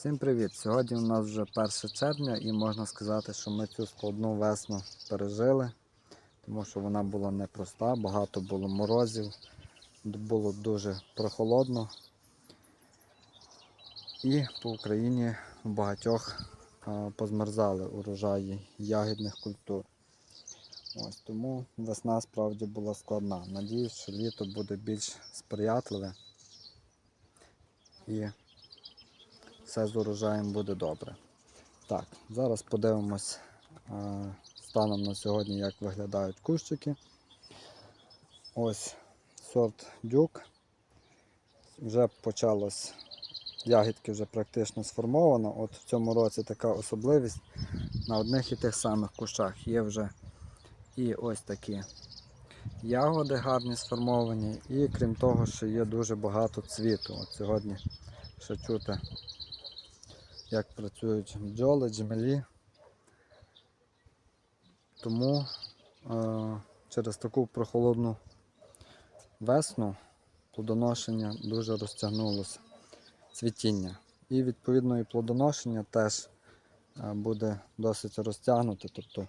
Всім привіт! Сьогодні у нас вже 1 червня і можна сказати, що ми цю складну весну пережили, тому що вона була непроста, багато було морозів, було дуже прохолодно. І по Україні у багатьох позмерзали урожаї ягідних культур. Ось тому весна справді була складна. Надіюсь, що літо буде більш сприятливе. І все з урожаєм буде добре. Так, зараз подивимось е, станом на сьогодні, як виглядають кущики. Ось сорт дюк. Вже почалось, ягідки вже практично сформовано. От в цьому році така особливість. На одних і тих самих кущах є вже і ось такі ягоди гарні сформовані, і крім того, що є дуже багато цвіту. От сьогодні ще чути як працюють бджоли, джмелі. Тому е, через таку прохолодну весну плодоношення дуже розтягнулося цвітіння. І відповідно і плодоношення теж е, буде досить розтягнуте, тобто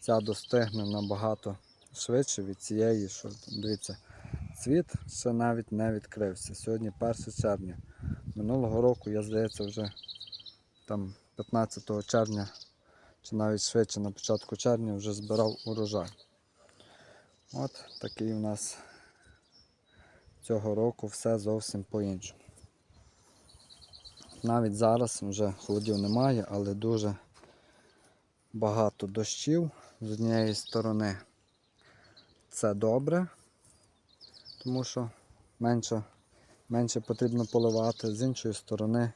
ця достигне набагато швидше від цієї, що дивіться, цвіт ще навіть не відкрився. Сьогодні 1 червня. Минулого року, я здається, вже там 15 червня, чи навіть швидше на початку червня вже збирав урожай. От такий у нас цього року все зовсім по-іншому. Навіть зараз вже холодів немає, але дуже багато дощів з однієї сторони. Це добре, тому що менше, менше потрібно поливати, з іншої сторони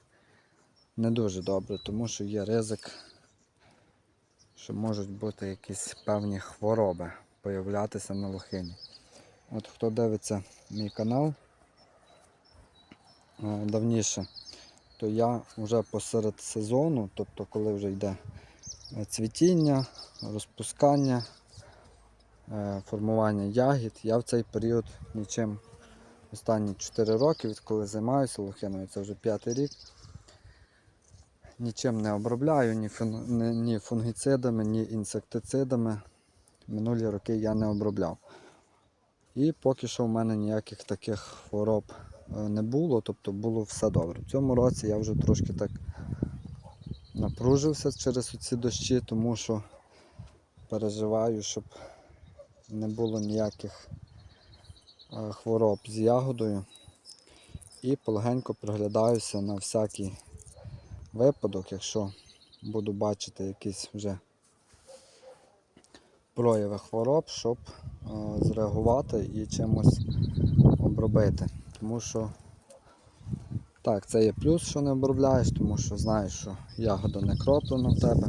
не дуже добре, тому що є ризик, що можуть бути якісь певні хвороби появлятися на лохині. От хто дивиться мій канал е, давніше, то я вже посеред сезону, тобто коли вже йде е, цвітіння, розпускання, е, формування ягід, я в цей період нічим останні 4 роки, відколи займаюся лохиною, це вже п'ятий рік нічим не обробляю, ні, фун... ні, фунгіцидами, ні інсектицидами. Минулі роки я не обробляв. І поки що в мене ніяких таких хвороб е, не було, тобто було все добре. В цьому році я вже трошки так напружився через ці дощі, тому що переживаю, щоб не було ніяких е, хвороб з ягодою. І полегенько приглядаюся на всякий випадок, якщо буду бачити якісь вже прояви хвороб, щоб е, зреагувати і чимось обробити. Тому що так, це є плюс, що не обробляєш, тому що знаєш, що ягода не кроплена в тебе,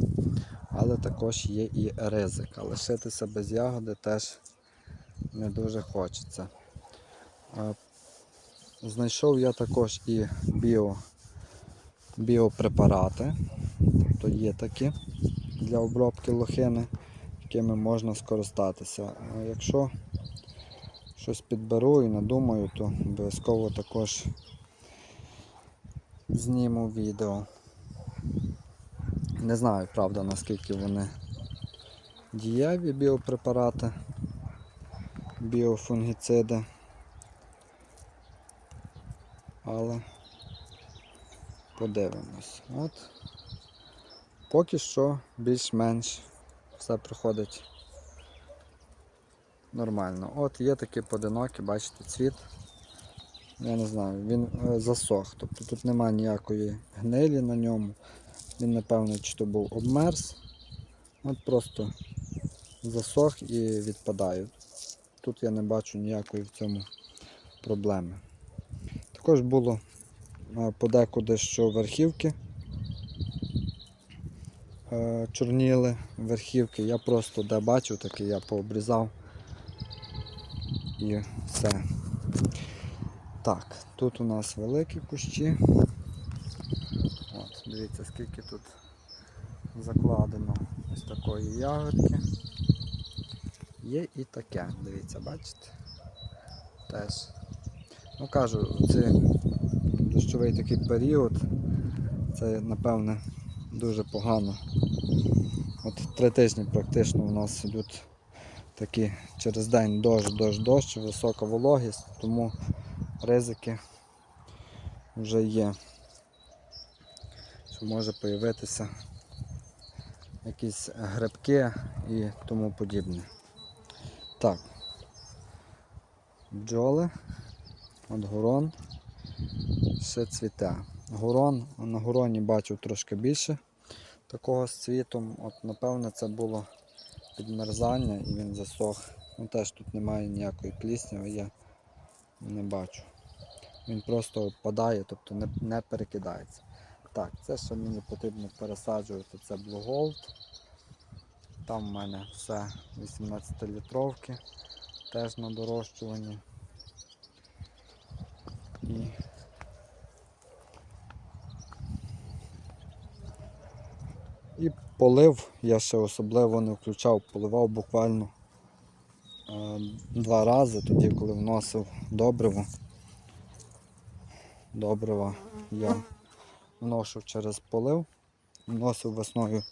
але також є і ризик. А лишитися без ягоди теж не дуже хочеться. Е, Знайшов я також і біо біопрепарати. Тобто є такі для обробки лохини, якими можна скористатися. Якщо щось підберу і надумаю, то обов'язково також зніму відео. Не знаю, правда, наскільки вони дієві біопрепарати, біофунгіциди. Але подивимось. От. Поки що більш-менш все проходить нормально. От є такі подинокі, бачите, цвіт. Я не знаю, він е, засох. Тобто тут немає ніякої гнилі на ньому. Він, напевно, чи то був обмерз. От просто засох і відпадає. Тут я не бачу ніякої в цьому проблеми. Також було подекуди, що верхівки е, чорніли верхівки. Я просто де бачив, таке я пообрізав і все. Так, тут у нас великі кущі. От, Дивіться, скільки тут закладено ось такої ягодки. Є і таке, дивіться, бачите? Теж. Ну кажу, це дощовий такий період, Це, напевне, дуже погано. От три тижні практично у нас йдуть такі через день дощ, дощ, дощ, висока вологість, тому ризики вже є. Що може появитися якісь грибки і тому подібне. Так. Бджоли, от горон ще цвіте. Горон, на гороні бачив трошки більше такого з цвітом. От, напевне, це було підмерзання і він засох. Ну, теж тут немає ніякої плісняви, я не бачу. Він просто опадає, тобто не, не перекидається. Так, це що мені потрібно пересаджувати, це Blue. Там в мене все 18-літровки, теж на дорощуванні. І полив я ще особливо не включав, поливав буквально е, два рази, тоді коли вносив добриво. Добрива я вношу через полив, вносив весною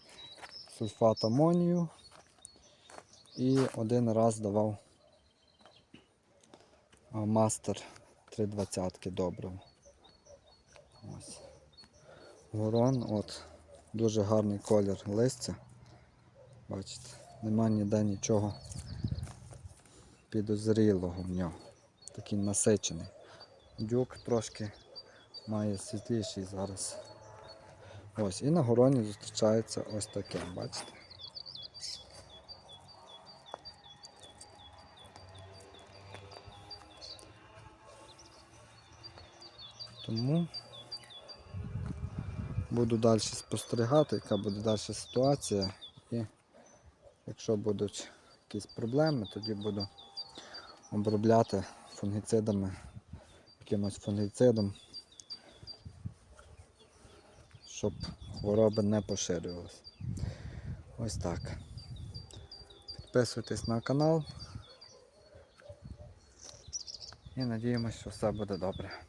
сульфат амонію і один раз давав е, мастер 320 добриво. Ось. Ворон, от. Дуже гарний колір листя. Бачите, нема ніде нічого підозрілого в нього. Такий насичений. Дюк трошки має світліший зараз. Ось, і на гороні зустрічається ось таке, бачите? Тому буду далі спостерігати, яка буде далі ситуація. І якщо будуть якісь проблеми, тоді буду обробляти фунгіцидами, якимось фунгіцидом, щоб хвороби не поширювалися. Ось так. Підписуйтесь на канал і надіємося, що все буде добре.